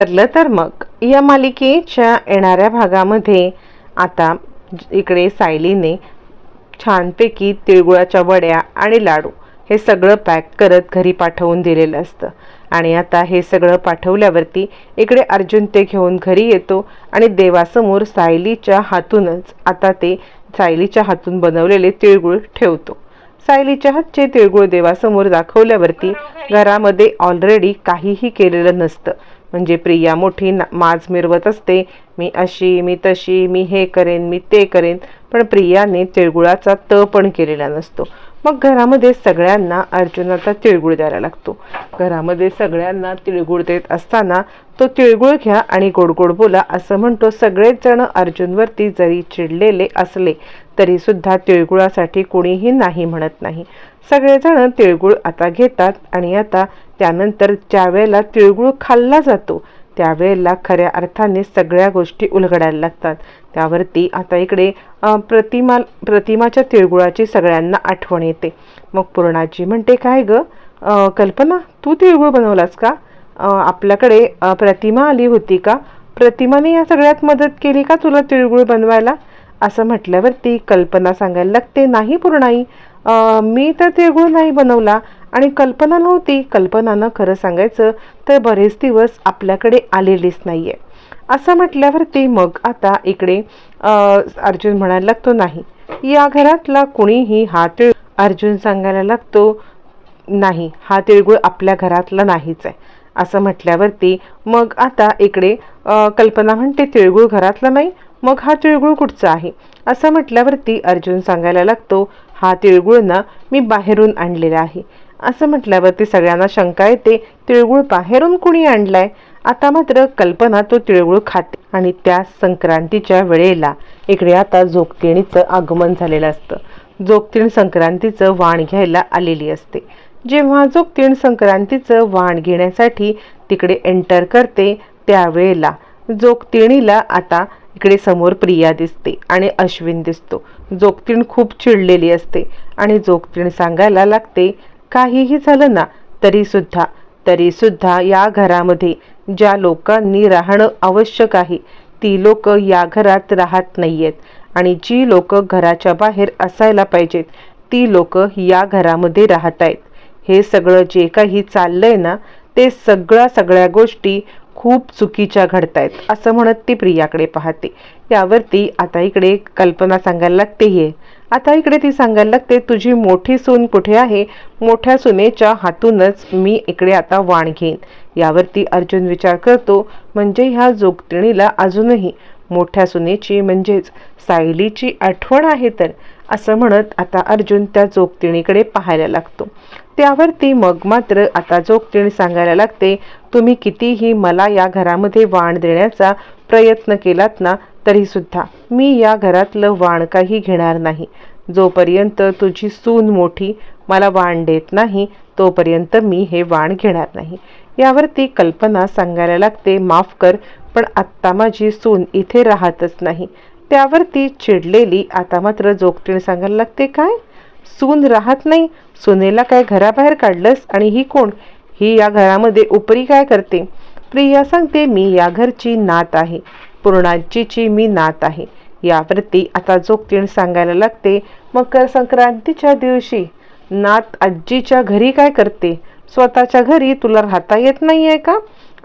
ठरलं तर मग. या मालिकेच्या येणाऱ्या भागामध्ये आता इकडे सायलीने छानपैकी तिळगुळाच्या वड्या आणि लाडू हे सगळं पॅक करत घरी पाठवून दिलेलं असतं. आणि आता हे सगळं पाठवल्यावरती इकडे अर्जुन ते घेऊन घरी येतो आणि देवासमोर सायलीच्या हातूनच आता ते सायलीच्या हातून बनवलेले तिळगुळ ठेवतो. सायलीच्या हातचे तिळगुळ देवासमोर दाखवल्यावरती घरामध्ये ऑलरेडी काहीही केलेलं नसतं. म्हणजे प्रिया मोठी ना माज मिरवत असते. मी अशी मी तशी मी हे करेन मी ते करेन. पण प्रियाने तिळगुळाचा त पण केलेला नसतो. मग घरामध्ये सगळ्यांना अर्जुनाचा तिळगुळ द्यायला लागतो. घरामध्ये सगळ्यांना तिळगुळ देत असताना तो तिळगुळ घ्या आणि गोड गोड बोला असं म्हणतो. सगळेच जण अर्जुनवरती जरी चिडलेले असले तरी सुद्धा तिळगुळासाठी कोणीही नाही म्हणत नाही. सगळेजण तिळगुळ आता घेतात आणि आता त्यानंतर ज्या वेळेला तिळगुळ खाल्ला जातो त्यावेळेला खऱ्या अर्थाने सगळ्या गोष्टी उलगडायला लागतात. त्यावरती आता इकडे प्रतिमा प्रतिमाच्या तिळगुळाची सगळ्यांना आठवण येते. मग पूर्णाजी म्हणते काय ग? कल्पना तू तिळगुळ बनवलास का? आपल्याकडे प्रतिमा आली होती का? प्रतिमाने या सगळ्यात मदत केली का तुला तिळगुळ बनवायला? असं म्हटल्यावरती कल्पना सांगायला लागते नाही पूर्णाई मी तर तिळगुळ नाही बनवला. आणि कल्पना नव्हती कल्पनानं खरं सांगायचं तर बरेच दिवस आपल्याकडे आलेलीच नाही आहे असं म्हटल्यावरती मग आता इकडे अर्जुन म्हणायला लागतो नाही या घरातला कुणीही हा तिळ अर्जुन सांगायला लागतो नाही हा तिळगुळ आपल्या घरातला नाहीच आहे. असं म्हटल्यावरती मग आता इकडे कल्पना म्हणते तिळगुळ घरातला नाही मग हा तिळगुळ कुठचा आहे? असं म्हटल्यावरती अर्जुन सांगायला लागतो हा तिळगुळ ना मी बाहेरून आणलेला आहे. असं म्हटल्यावरती सगळ्यांना शंका येते तिळगुळ बाहेरून कुणी आणलाय? आता मात्र कल्पना तो तिळगुळ खाते आणि त्या संक्रांतीच्या वेळेला इकडे आता जोगतिणीचं आगमन झालेलं असतं. जोगतीण संक्रांतीचं वाण घ्यायला आलेली असते. जेव्हा जोगतीण संक्रांतीचं वाण घेण्यासाठी तिकडे एंटर करते त्यावेळेला जोगतिणीला आता इकडे समोर प्रिया दिसते आणि अश्विन दिसतो. जोगतीण खूप चिडलेली असते आणि जोगतीण सांगायला लागते काहीही झालं ना तरी सुद्धा तरी सुद्धा या घरामध्ये ज्या लोकांनी राहणं आवश्यक आहे ती लोक या घरात राहत नाहीयेत. आणि जी लोक घराच्या बाहेर असायला पाहिजेत ती लोक या घरामध्ये राहत आहेत. हे सगळं जे काही चाललंय ना ते सगळ्या सगळ्या गोष्टी खूप चुकीच्या घडतायत असं म्हणत ती प्रियाकडे पाहते. यावरती आता इकडे कल्पना सांगायला लागते आहे आता इकडे ती सांगायला लागते तुझी मोठी सून कुठे आहे? मोठ्या सुनेच्या हातूनच मी इकडे आता वाण घेईन. यावरती अर्जुन विचार करतो म्हणजे ह्या जोगतिणीला अजूनही मोठ्या सुनेची म्हणजेच सायलीची आठवण आहे तर? असं म्हणत आता अर्जुन त्या जोगतिणीकडे पाहायला लागतो. त्यावरती मग मात्र आता जोगतिणी सांगायला लागते तुम्ही कितीही मला या घरामध्ये वाण देण्याचा प्रयत्न केलात ना तरीसुद्धा मी या घरातलं वाण काही घेणार नाही. जोपर्यंत तुझी सून मोठी मला वाण देत नाही तोपर्यंत मी हे वाण घेणार नाही. यावर ती कल्पना सांगायला लागते माफ कर पण आत्ता माझी सून इथे राहतच नाही. त्यावर ती चिडलेली आता मात्र जोगतीण सांगायला लागते काय? सून राहत नाही? सुनेला काय घराबाहेर काढलंस? आणि ही कोण? ही या घरामध्ये उपरी काय करते? प्रिया सांगते मी या घरची नात आहे. पूर्णाजीची मी नात आहे. यावरती आता जोगतीण सांगायला लागते. मकर संक्रांतीच्या दिवशी नात आजीच्या घरी काय करते? स्वतःच्या घरी तुला राहता येत नाही आहे का?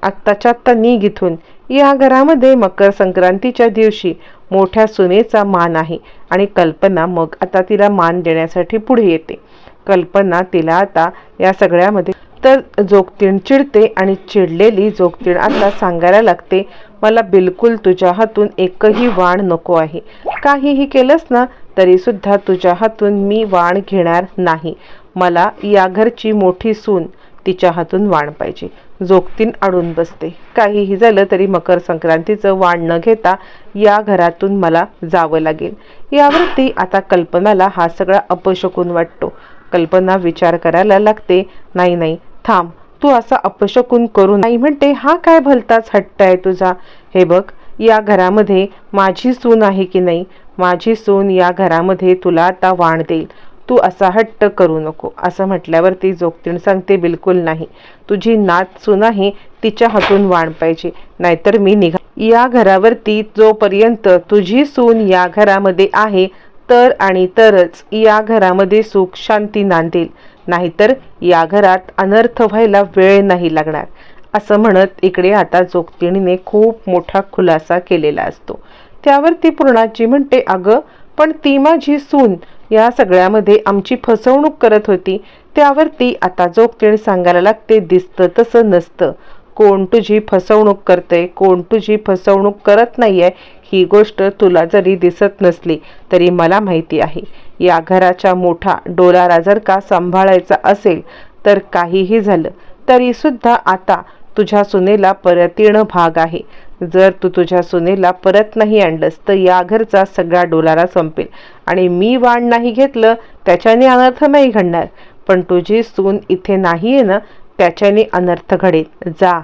आत्ताच्या आत्ता निघ इथून. या घरामध्ये मकर संक्रांतीच्या दिवशी मोठ्या सुनेचा मान आहे आणि कल्पना मग आता तिला मान देण्यासाठी पुढे येते. कल्पना तिला आता या सगळ्यामध्ये तर जोगतीण चिडते आणि चिडलेली जोगतीण आता सांगायला लागते मला बिलकुल तुझ्या हातून एकही वाण नको आहे. काहीही केलंस ना तरीसुद्धा तुझ्या हातून मी वाण घेणार नाही. मला या घरची मोठी सून तिच्या हातून वाण पाहिजे. जोगतीन अडून बसते. काहीही झालं तरी मकर संक्रांतीचं वाण न घेता या घरातून मला जावं लागेल. यावरती आता कल्पनाला हा सगळा अपशकून वाटतो. कल्पना विचार करायला लागते नाही नाही थांब तू असा अपशकून करू नाही म्हणते हा काय भलताच हट्ट आहे तुझा? हे बघ या घरामध्ये माझी सून आहे की नाही? माझी सून या घरामध्ये तुला आता वाण देईल. तू असा हट्ट करू नको. असं म्हटल्यावरती जोगतीण सांगते बिलकुल नाही. तुझी नात सून आहे तिच्या हातून वाण पाहिजे. नाहीतर मी निघा. या घरावरती जोपर्यंत तुझी सून या घरामध्ये आहे तर आणि तरच या घरामध्ये सुख शांती नांदेल. नाहीतर या घरात अनर्थ व्हायला वेळ नाही लागणार. असं म्हणत इकडे आता जोगतिणीने खूप मोठा खुलासा केलेला असतो. त्यावरती पूर्णाजी म्हणते अगं पण ती माझी सून. या सगळ्यामध्ये आमची फसवणूक करत होती. त्यावरती आता जोगतीण सांगायला लागते दिसतं तसं नसतं. कोण तुझी फसवणूक करते कोण तुझी फसवणूक करत नाही आहे ही गोष्ट तुला जरी दिसत नसली तरी मला माहिती आहे. या घराच्या मोठा डोलारा जर का सांभाळायचा असेल तर काहीही झालं तरीसुद्धा आता तुझ्या सुनेला परत येणं भाग आहे. जर तू तुझ्या सुनेला परत नाही आणलंस तर या घरचा सगळा डोलारा संपेल. आणि मी वाण नाही घेतलं त्याच्याने अनर्थ नाही घडणार. पण तुझी सून इथे नाही आहे ना त्याच्याने अनर्थ घडेल. जा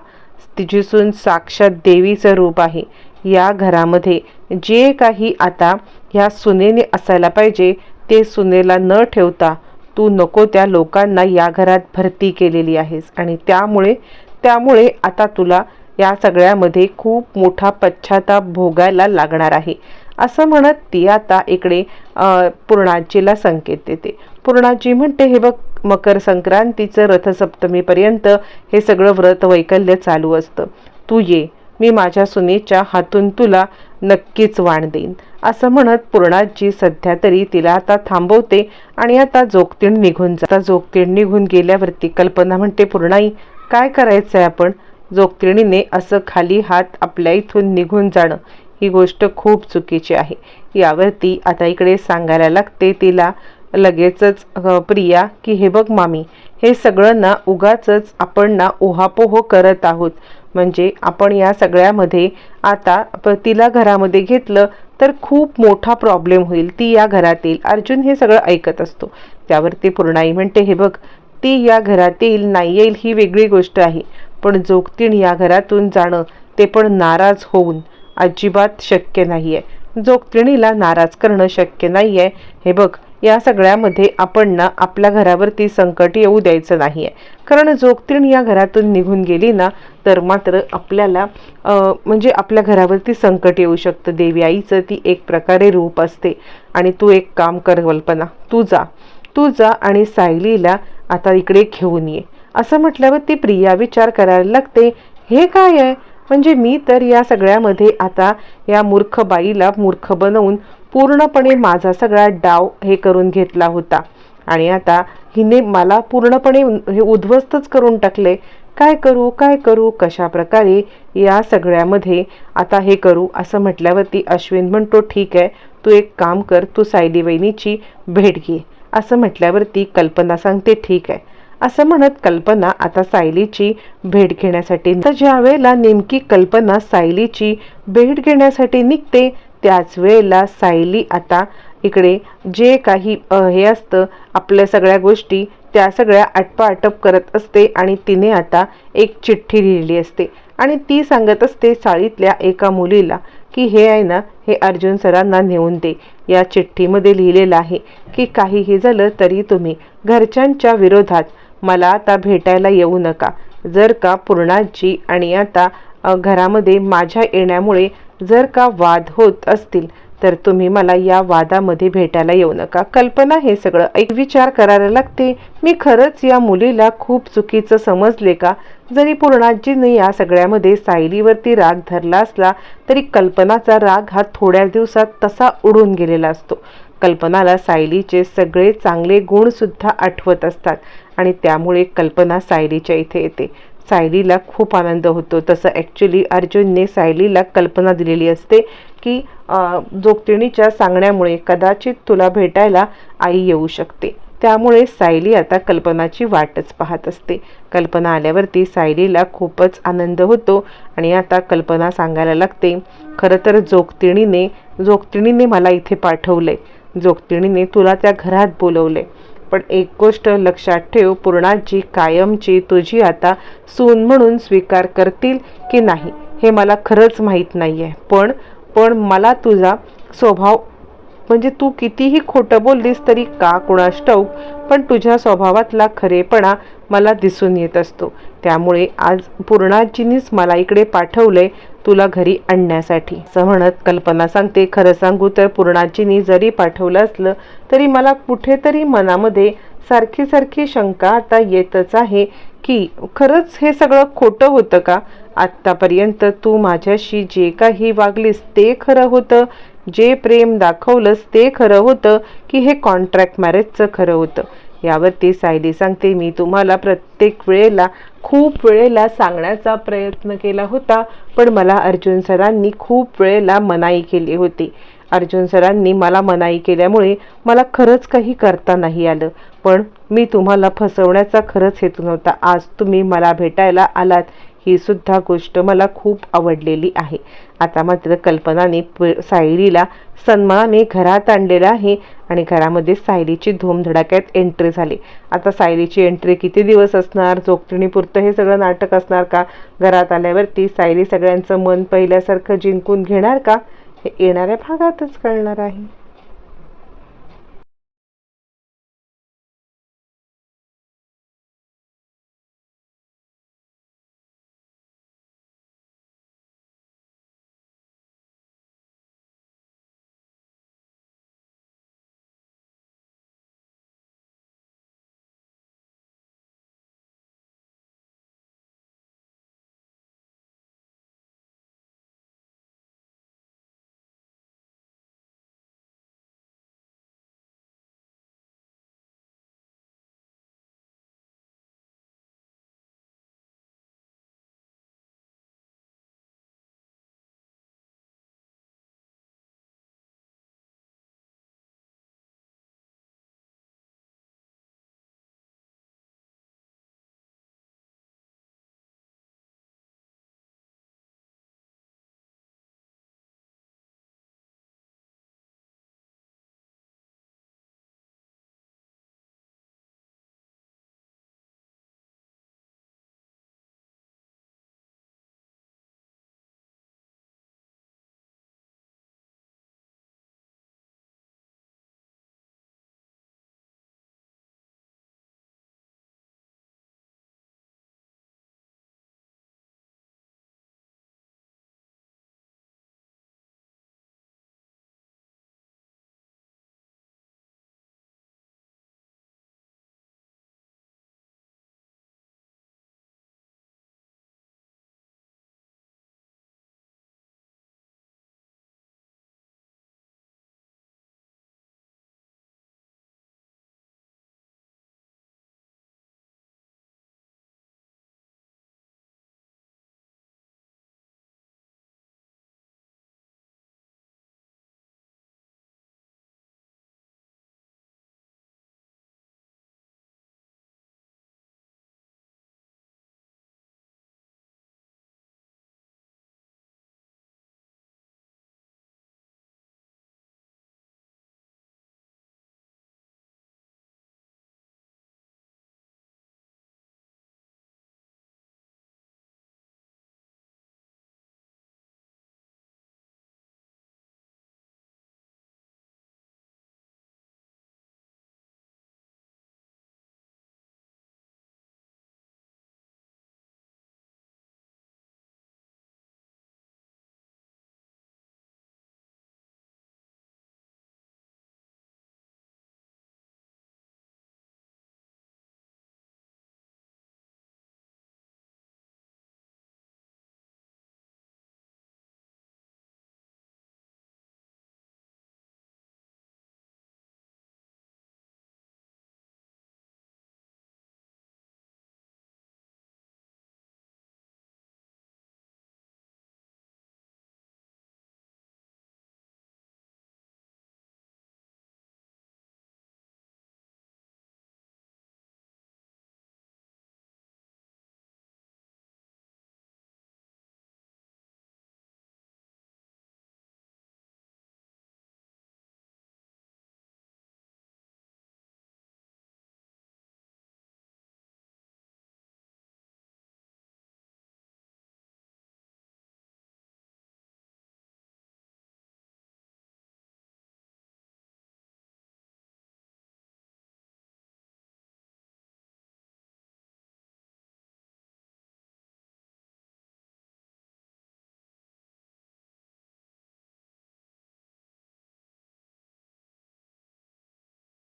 तिची सून साक्षात देवीचं रूप आहे. या घरामध्ये जे काही आता ह्या सुनेने असायला पाहिजे ते सुनेला न ठेवता तू नको त्या लोकांना या घरात भरती केलेली आहेस. आणि त्यामुळे त्यामुळे आता तुला या सगळ्यामध्ये खूप मोठा पश्चाताप भोगायला लागणार आहे. असं म्हणत ती आता इकडे पूर्णाजीला संकेत देते. पूर्णाजी म्हणते हे बघ मकर संक्रांतीचं रथसप्तमीपर्यंत हे सगळं व्रत वैकल्य चालू असतं. तू ये मी माझ्या सुनेच्या हातून तुला नक्कीच वाण देईन. असं म्हणत पूर्णाजी सध्या तरी तिला आता थांबवते आणि आता जोगतीण निघून जाता जोगतीण निघून गेल्यावरती कल्पना म्हणते पूर्णाई काय करायचंय आपण? जोगतिणीने असं खाली हात आपल्या इथून निघून जाणं ही गोष्ट खूप चुकीची आहे. यावरती आता इकडे सांगायला लागते तिला लगेचच प्रिया की हे बघ मामी हे सगळं ना उगाच आपण ना ओहापोह करत आहोत. म्हणजे आपण या सगळ्यामध्ये आता तिला घरामध्ये घेतलं तर खूप मोठा प्रॉब्लेम होईल. ती या घरात येईल. अर्जुन हे सगळं ऐकत असतो. त्यावरती पूर्णाई म्हणते हे बघ ती या घरात येईल नाही येईल ही वेगळी गोष्ट आहे. पण जोगतीण या घरातून जाणं ते पण नाराज होऊन अजिबात शक्य नाही आहे जोगतिणीला नाराज करणं शक्य नाही आहे हे बघ या सगळ्यामध्ये आपण ना आपल्या घरावरती संकट येऊ द्यायचं नाही आहे कारण जोगतीण या घरातून निघून गेली ना तर मात्र आपल्याला म्हणजे आपल्या घरावरती संकट येऊ शकतं. देवी आईचं ती एक प्रकारे रूप असते. आणि तू एक काम कर कल्पना. तू जा. तू जा आणि सायलीला आता इकडे घेऊन ये. असं म्हटल्यावर ती प्रिया विचार करायला लागते हे काय आहे? म्हणजे मी तर या सगळ्यामध्ये आता या मूर्ख बाईला मूर्ख बनवून पूर्णपणे माझा सगळा डाव हे करून घेतला होता. आणि आता हिने मला पूर्णपणे हे उद्ध्वस्तच करून टाकले. काय करू काय करू कशा प्रकारे या सगळ्यामध्ये आता हे करू? असं म्हटल्यावरती अश्विन म्हणतो ठीक आहे तू एक काम कर तू सायली वहिनीची भेट घे. असं म्हटल्यावरती कल्पना सांगते ठीक आहे. असं म्हणत कल्पना आता सायलीची भेट घेण्यासाठी तर ज्या वेळेला नेमकी कल्पना सायलीची भेट घेण्यासाठी निघते त्याच वेळेला सायली आता इकडे जे काही हे असतं आपल्या सगळ्या गोष्टी त्या सगळ्या आटपाआटप करत असते आणि तिने आता एक चिठ्ठी लिहिली असते. आणि ती सांगत असते चाळीतल्या एका मुलीला की हे आहे ना हे अर्जुन सरांना नेऊन दे. या चिठ्ठीमध्ये लिहिलेलं आहे की काहीही झालं तरी तुम्ही घरच्यांच्या विरोधात मला आता भेटायला येऊ नका. जर का पूर्णाजी आणि आता घरामध्ये माझ्या येण्यामुळे जर का वाद होत असतील तर तुम्ही मला या वादामध्ये भेटायला येऊ नका. कल्पना हे सगळं एक विचार करायला लागते. मी खरंच या मुलीला खूप चुकीचं समजले का? जरी पूर्णाजीने या सगळ्यामध्ये सायलीवरती राग धरला असला तरी कल्पनाचा राग हा थोड्या दिवसात तसा उडून गेलेला असतो. कल्पनाला सायलीचे सगळे चांगले गुणसुद्धा आठवत असतात आणि त्यामुळे कल्पना सायलीच्या इथे येते. सायलीला खूप आनंद होतो. तसं ॲक्च्युली अर्जुनने सायलीला कल्पना दिलेली असते की जोगतिणीच्या सांगण्यामुळे कदाचित तुला भेटायला आई येऊ शकते. त्यामुळे सायली आता कल्पनाची वाटच पाहत असते. कल्पना आल्यावरती सायलीला खूपच आनंद होतो आणि आता कल्पना सांगायला लागते खरं तर जोगतिणीने जोगतिणीने मला इथे पाठवलंय. जोगतिणीने तुला त्या घरात बोलवले पण एक गोष्ट लक्षात ठेव पूर्णाची कायमची तुझी आता सून म्हणून स्वीकार करतील की नाही हे मला खरंच माहीत नाही आहे पण पण मला तुझा स्वभाव म्हणजे तू कितीही खोटं बोललीस तरी का कुणास ठाऊक पण तुझ्या स्वभावातला खरेपणा मला दिसून येत असतो. त्यामुळे आज पूर्णाजीनीच मला इकडे पाठवलंय तुला घरी आणण्यासाठी. असं म्हणत कल्पना सांगते खरं सांगू तर पूर्णाजीनी जरी पाठवलं असलं तरी मला कुठेतरी मनामध्ये सारखी सारखी शंका आता येतच आहे की खरंच हे सगळं खोटं होतं का? आत्तापर्यंत तू माझ्याशी जे काही वागलीस ते खरं होतं जे प्रेम दाखवलंस ते खरं होतं की हे कॉन्ट्रॅक्ट मॅरेजचं खरं होतं. यावरती सायली सांगते मी तुम्हाला प्रत्येक वेळेला खूप वेळेला सांगण्याचा प्रयत्न केला होता पण मला अर्जुन सरांनी खूप वेळेला मनाई केली होती. अर्जुन सरांनी मला मनाई केल्यामुळे मला खरंच काही करता नाही आलं. पण मी तुम्हाला फसवण्याचा खरंच हेतू नव्हता. आज तुम्ही मला भेटायला आलात ही सुद्धा गोष्ट मला खूप आवडलेली आहे. आता मात्र कल्पनाने प- सन्मानाने घरात आणलेलं आहे आणि घरामध्ये सायलीची धूमधडाक्यात एंट्री झाली. आता सायलीची एंट्री किती दिवस असणार? जोगतिणीपुरतं हे सगळं नाटक असणार का? घरात आल्यावरती सायली सगळ्यांचं मन पहिल्यासारखं जिंकून घेणार का? हे येणाऱ्या भागातच कळणार आहे.